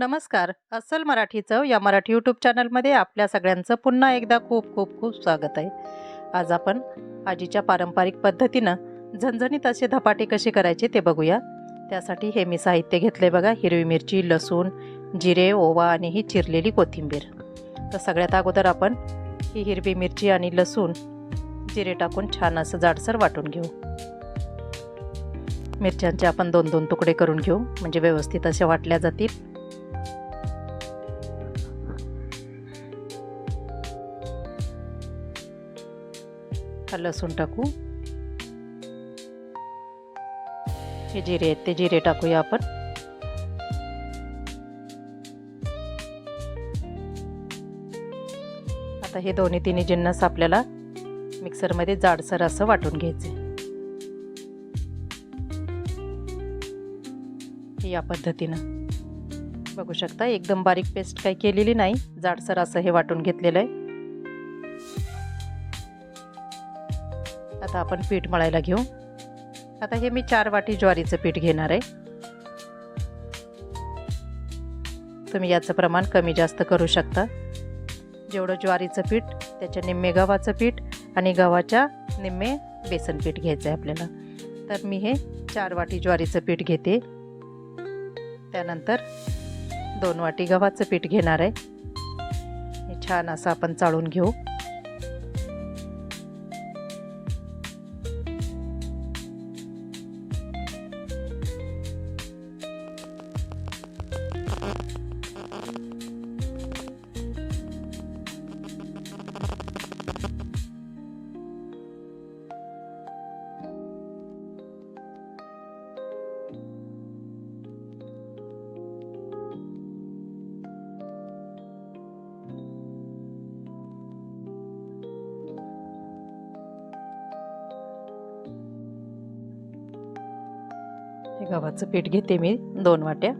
नमस्कार. अस्सल मराठी चव या मराठी यूट्यूब चॅनलमध्ये आपल्या सगळ्यांचं पुन्हा एकदा खूप खूप खूप स्वागत आहे. आज आपण आजीच्या पारंपरिक पद्धतीनं झणझणीत असे धपाटे कसे करायचे ते बघूया. त्यासाठी हे मी साहित्य घेतले बघा हिरवी मिरची लसूण जिरे ओवा आणि ही चिरलेली कोथिंबीर. तर सगळ्यात अगोदर आपण ही हिरवी मिरची आणि लसूण जिरे टाकून छान असं जाडसर वाटून घेऊ. मिरच्यांचे आपण दोन दोन तुकडे करून घेऊ म्हणजे व्यवस्थित असे वाटल्या जातील. हा लसूण टाकू. हे जिरे आहेत ते जिरे टाकूया आपण. आता हे दोन्ही तिन्ही जिन्नस आपल्याला मिक्सरमध्ये जाडसर असं वाटून घ्यायचे या पद्धतीनं. बघू शकता एकदम बारीक पेस्ट काही केलेली नाही. जाडसर असं हे वाटून घेतलेलं आहे. आता आपण पीठ मळायला घेऊ. आता हे मी चार वाटी ज्वारीचं पीठ घेणार आहे. तुम्ही याचं प्रमाण कमी जास्त करू शकता. जेवढं ज्वारीचं पीठ त्याच्या निम्मे गव्हाचं पीठ आणि गव्हाच्या निम्मे बेसन पीठ घ्यायचं आहे आपल्याला. तर मी हे चार वाटी ज्वारीचं पीठ घेते. त्यानंतर दोन वाटी गव्हाचं पीठ घेणार आहे. हे छान असं आपण चाळून घेऊ. गव्हाचं पीठ घेते मी दोन वाट्या.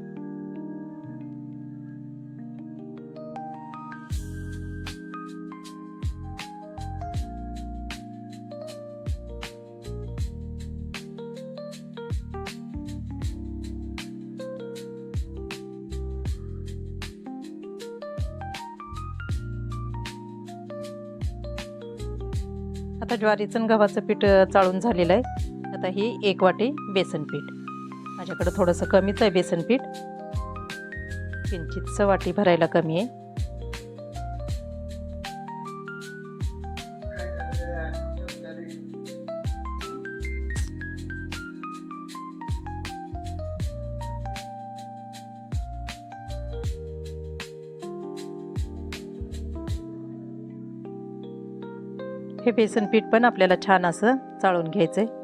आता ज्वारीचं गव्हाचं पीठ चाळून झालेलं आहे. आता ही एक वाटी बेसन पीठ. माझ्याकडं थोडंसं कमीच आहे बेसन पीठ. किंचितचं वाटी भरायला कमी आहे. हे बेसन पीठ पण आपल्याला छान असं चाळून घ्यायचं आहे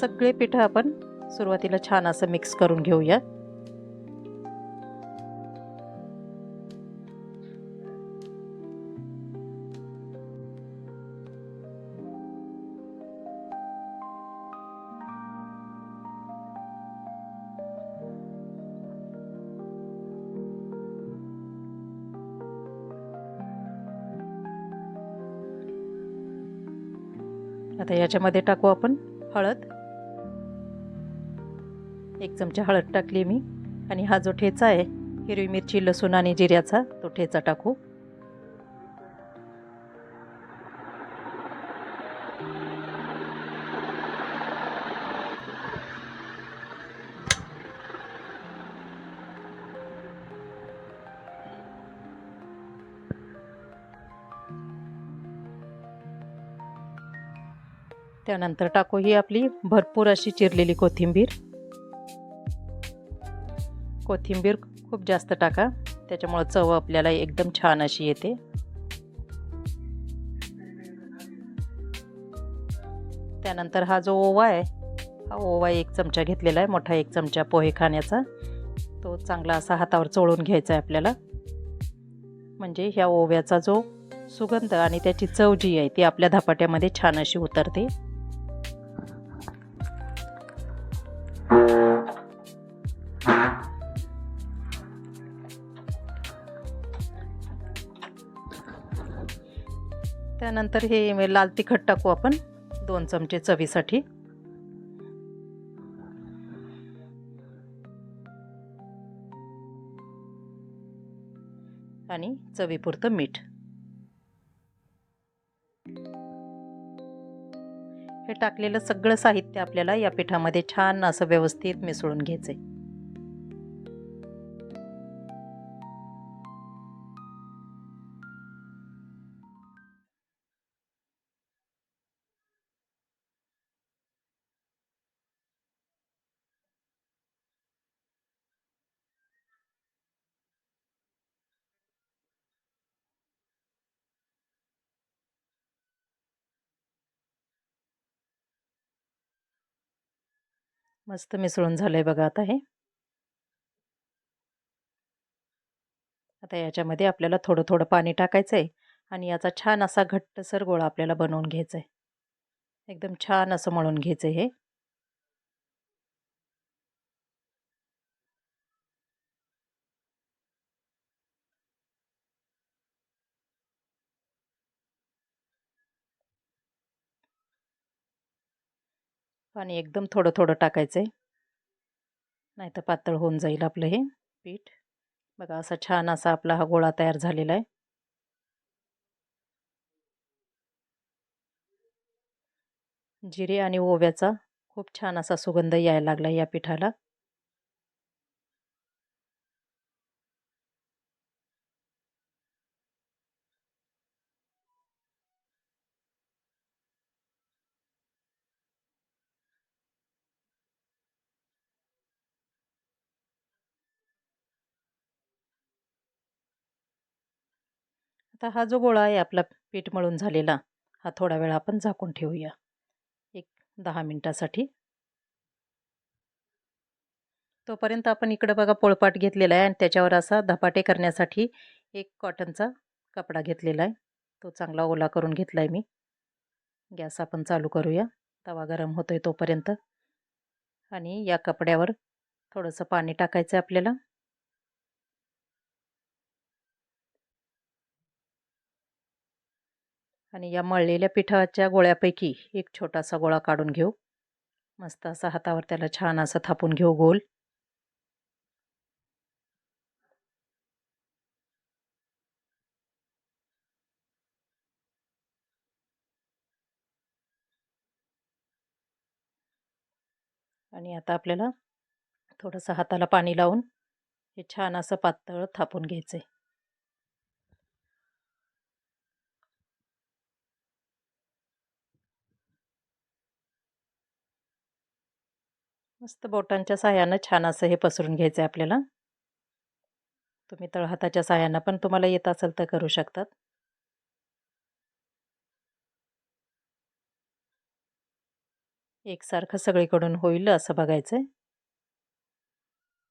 सगळे पिठं आपण सुरुवातीला छान असं मिक्स करून घेऊया आता याच्यामध्ये टाकू आपण हळद. एक चमचा हळद टाकली मी. आणि हा जो ठेचा आहे हिरवी मिरची लसूण आणि जिऱ्याचा तो ठेचा टाकू. त्यानंतर टाकू ही आपली भरपूर अशी चिरलेली कोथिंबीर. कोथिंबीर खूप जास्त टाका. त्याच्यामुळं चव आपल्याला एकदम छान अशी येते. त्यानंतर हा जो ओवा आहे हा ओवा एक चमचा घेतलेला आहे मोठा एक चमचा पोहे खाण्याचा. तो चांगला असा हातावर चोळून घ्यायचा आहे आपल्याला. म्हणजे ह्या ओव्याचा जो सुगंध आणि त्याची चव जी आहे ती आपल्या धपाट्यामध्ये छान अशी उतरते. त्यानंतर हे लाल तिखट टाकू आपण दोन चमचे चवीसाठी. आणि चवीपुरतं मीठ. हे टाकलेलं सगळं साहित्य आपल्याला या पिठामध्ये छान असं व्यवस्थित मिसळून घ्यायचंय. मस्त मिसळून झालं आहे बघा आता हे. आता याच्यामध्ये आपल्याला थोडं थोडं पाणी टाकायचं आहे आणि याचा छान असा घट्टसर गोळा आपल्याला बनवून घ्यायचा आहे एकदम छान असं मळून घ्यायचं हे. पाणी एकदम थोडं थोडं टाकायचं आहे नाही तर पातळ होऊन जाईल आपलं हे पीठ. बघा असा छान असा आपला हा गोळा तयार झालेला आहे. जिरे आणि ओव्याचा खूप छान असा सुगंध यायला लागला या पिठाला. आता हा जो गोळा आहे आपला पीठ मळून झालेला हा थोडा वेळ आपण झाकून ठेवूया. एक दहा मिनटासाठी. तोपर्यंत आपण इकडं बघा पोळपाट घेतलेला आहे आणि त्याच्यावर असा धपाटे करण्यासाठी एक कॉटनचा कपडा घेतलेला आहे. तो चांगला ओला करून घेतला आहे मी. गॅस आपण चालू करूया. तवा गरम होतो आहे तोपर्यंत. आणि या कपड्यावर थोडंसं पाणी टाकायचं आहे आपल्याला. आणि या मळलेल्या पिठाच्या गोळ्यापैकी एक छोटासा गोळा काढून घेऊ. मस्त असा हातावर त्याला छान असं थापून घेऊ गोल. आणि आता आपल्याला थोडंसं हाताला पाणी लावून हे छान असं पातळ थापून घ्यायचं आहे मस्त बोटांच्या साह्यानं छान असं हे पसरून घ्यायचं आहे आपल्याला. तुम्ही तळहाताच्या साह्यानं पण तुम्हाला येत असेल तर करू शकतात. एकसारखं सगळीकडून होईल असं बघायचं आहे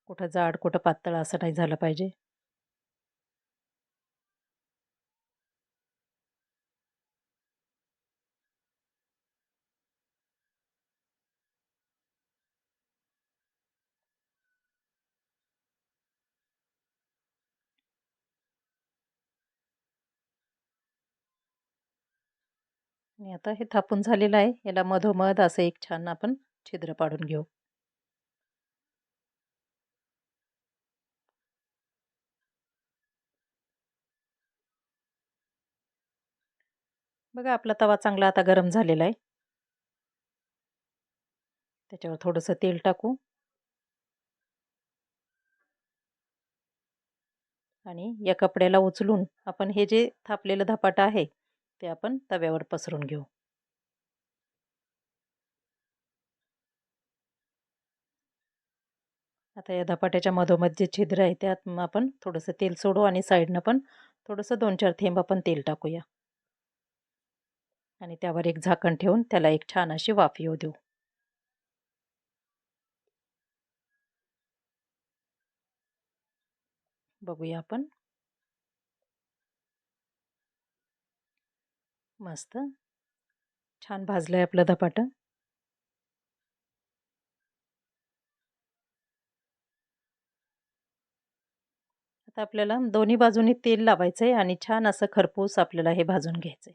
कुठं जाड कुठं पातळ असं नाही झालं पाहिजे. आणि आता हे थापून झालेलं आहे. याला मधोमध असं एक छान आपण छिद्र पाडून घेऊ. बघा आपला तवा चांगला आता गरम झालेला आहे. त्याच्यावर थोडंसं तेल टाकू. आणि या कपड्याला उचलून आपण हे जे थापलेलं धपाटं आहे ते आपण तव्यावर पसरून घेऊ. आता या धपाट्याच्या मधोमध जे छिद्र आहे त्यात आपण थोडंसं तेल सोडू आणि साईडनं पण थोडंसं दोन चार थेंब आपण तेल टाकूया. आणि त्यावर एक झाकण ठेवून त्याला एक छान अशी वाफ येऊ देऊ. बघूया आपण. मस्त. छान भाजलं आहे आपलं धपाटं. आता आपल्याला दोन्ही बाजूनी तेल लावायचं आहे आणि छान असं खरपूस आपल्याला हे भाजून घ्यायचं आहे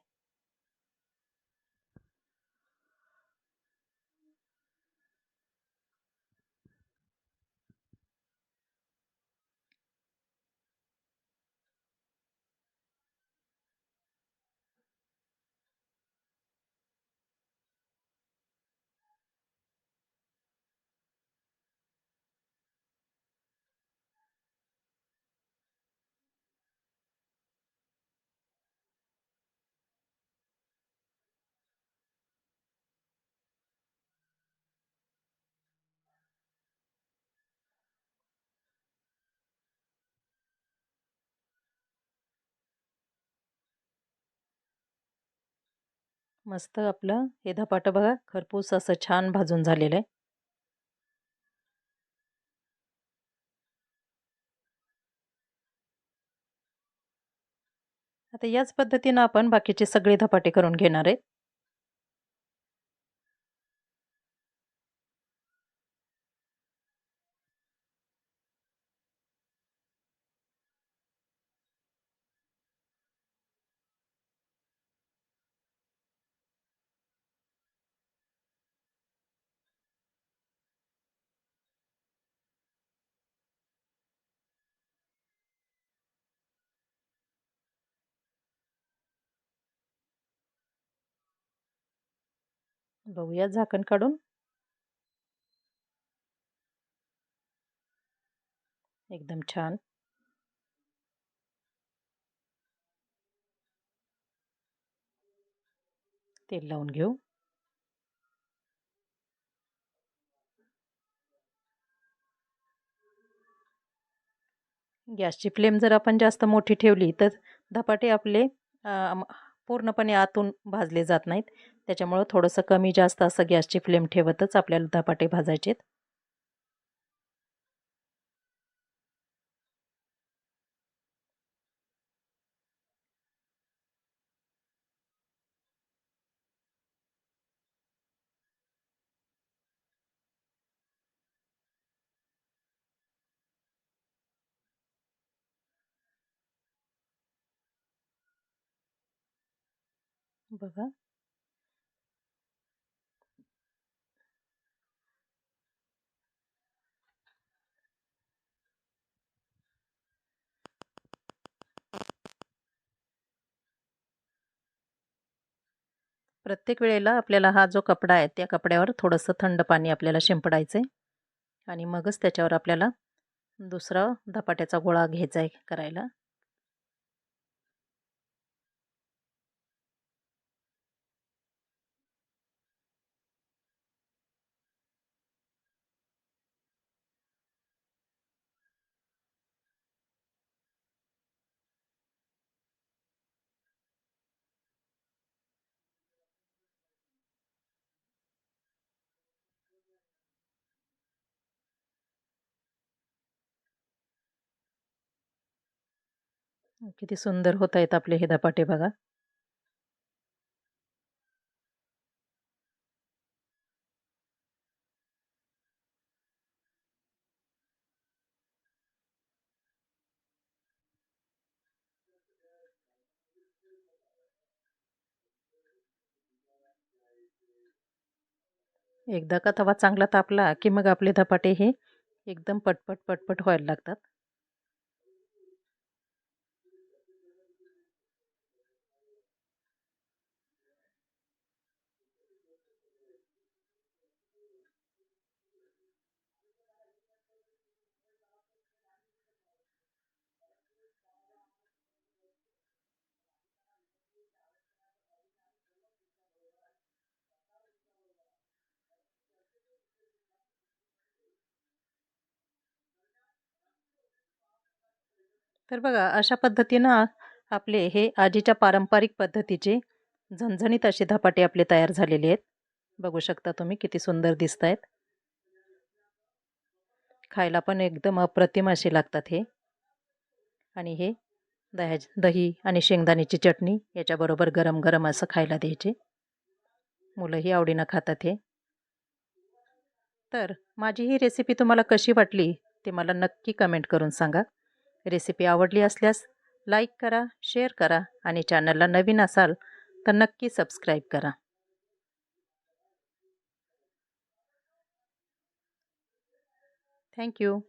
मस्त आपलं. हे धपाटं बघा खरपूस असं छान भाजून झालेलं आहे. आता याच पद्धतीनं आपण बाकीचे सगळे धपाटे करून घेणार आहेत बघूया झाकण काढून. एकदम छान. तेल लावून घेऊ. गॅसची फ्लेम जर आपण जास्त मोठी ठेवली तर धपाटे आपले पूर्णपणे आतून भाजले जात नाहीत. त्याच्यामुळं थोडंसं कमी जास्त असं गॅसची फ्लेम ठेवतच आपल्याला धपाटे भाजायचेत. बघा. प्रत्येक वेळेला आपल्याला हा जो कपडा आहे त्या कपड्यावर थोडंसं थंड पाणी आपल्याला शिंपडायचं आहे आणि मगच त्याच्यावर आपल्याला दुसरा धपाट्याचा गोळा घ्यायचा आहे करायला. किती सुंदर होत आहेत आपले हे धपाटे बघा. एकदा का तवा चांगला तापला की मग आपले धपाटे हे एकदम पटपट पटपट व्हायला लागतात. तर बघा अशा पद्धतीनं आपले हे आजीच्या पारंपरिक पद्धतीचे झणझणीत असे धपाटे आपले तयार झालेले आहेत. बघू शकता तुम्ही किती सुंदर दिसत आहेत खायला पण एकदम अप्रतिम असे लागतात हे. आणि हे दह्या दही आणि शेंगदाण्याची चटणी याच्याबरोबर गरम गरम असं खायला द्यायचे. मुलंही आवडीनं खातात हे. तर माझी ही रेसिपी तुम्हाला कशी वाटली ते मला नक्की कमेंट करून सांगा. रेसिपी आवडली असल्यास लाईक करा शेअर करा आणि चॅनलला नवीन असाल तर नक्की सबस्क्राईब करा. थँक्यू.